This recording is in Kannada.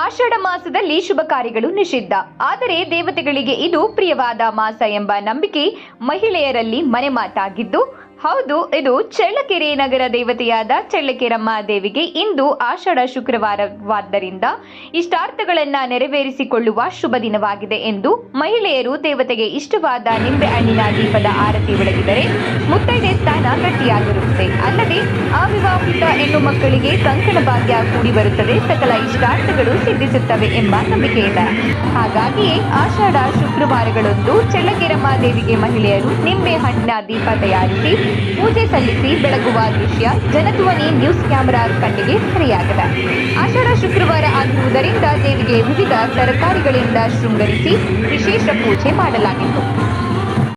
ಆಷಾಢ ಮಾಸದಲ್ಲಿ ಶುಭ ಕಾರ್ಯಗಳು ನಿಷಿದ್ಧ. ಆದರೆ ದೇವತೆಗಳಿಗೆ ಇದು ಪ್ರಿಯವಾದ ಮಾಸ ಎಂಬ ನಂಬಿಕೆ ಮಹಿಳೆಯರಲ್ಲಿ ಮನೆ ಮಾತಾಗಿದ್ದು, ಹೌದು, ಇದು ಚಳ್ಳಕೆರೆ ನಗರ ದೇವತೆಯಾದ ಚಳ್ಳಕೆರಮ್ಮ ದೇವಿಗೆ ಇಂದು ಆಷಾಢ ಶುಕ್ರವಾರವಾದ್ದರಿಂದ ಇಷ್ಟಾರ್ಥಗಳನ್ನ ನೆರವೇರಿಸಿಕೊಳ್ಳುವ ಶುಭ ದಿನವಾಗಿದೆ ಎಂದು ಮಹಿಳೆಯರು ದೇವತೆಗೆ ಇಷ್ಟವಾದ ನಿಂಬೆ ಹಣ್ಣಿನ ದೀಪದ ಆರತಿ ಬೆಳಗಿದರೆ ಮುತ್ತೈದೆ ಗಟ್ಟಿಯಾಗಿರುತ್ತದೆ ಅಲ್ಲದೆ ಅವಿವಾಹಿತ ಹೆಣ್ಣು ಮಕ್ಕಳಿಗೆ ಕಂಕಣ ಭಾಗ್ಯ ಕೂಡಿ ಬರುತ್ತದೆ. ಸಕಲ ಇಷ್ಟಾರ್ಥಗಳು ಸಿದ್ಧಿಸುತ್ತವೆ ಎಂಬ ನಂಬಿಕೆ ಇದೆ. ಹಾಗಾಗಿಯೇ ಆಷಾಢ ಶುಕ್ರವಾರಗಳಂದು ಚಳ್ಳಕೆರಮ್ಮ ದೇವಿಗೆ ಮಹಿಳೆಯರು ನಿಂಬೆ ಹಣ್ಣಿನ ದೀಪ ತಯಾರಿಸಿ ಪೂಜೆ ಸಲ್ಲಿಸಿ ಬೆಳಗುವ ದೃಶ್ಯ ಜನಧ್ವನಿ ನ್ಯೂಸ್ ಕ್ಯಾಮೆರಾ ಕಣ್ಣಿಗೆ ಸರಿಯಾಗಿದೆ. ಆಷಾಢ ಶುಕ್ರವಾರ ಆಗಿರುವುದರಿಂದ ದೇವಿಗೆ ವಿವಿಧ ತರಕಾರಿಗಳಿಂದ ಶೃಂಗರಿಸಿ ವಿಶೇಷ ಪೂಜೆ ಮಾಡಲಾಗಿತ್ತು.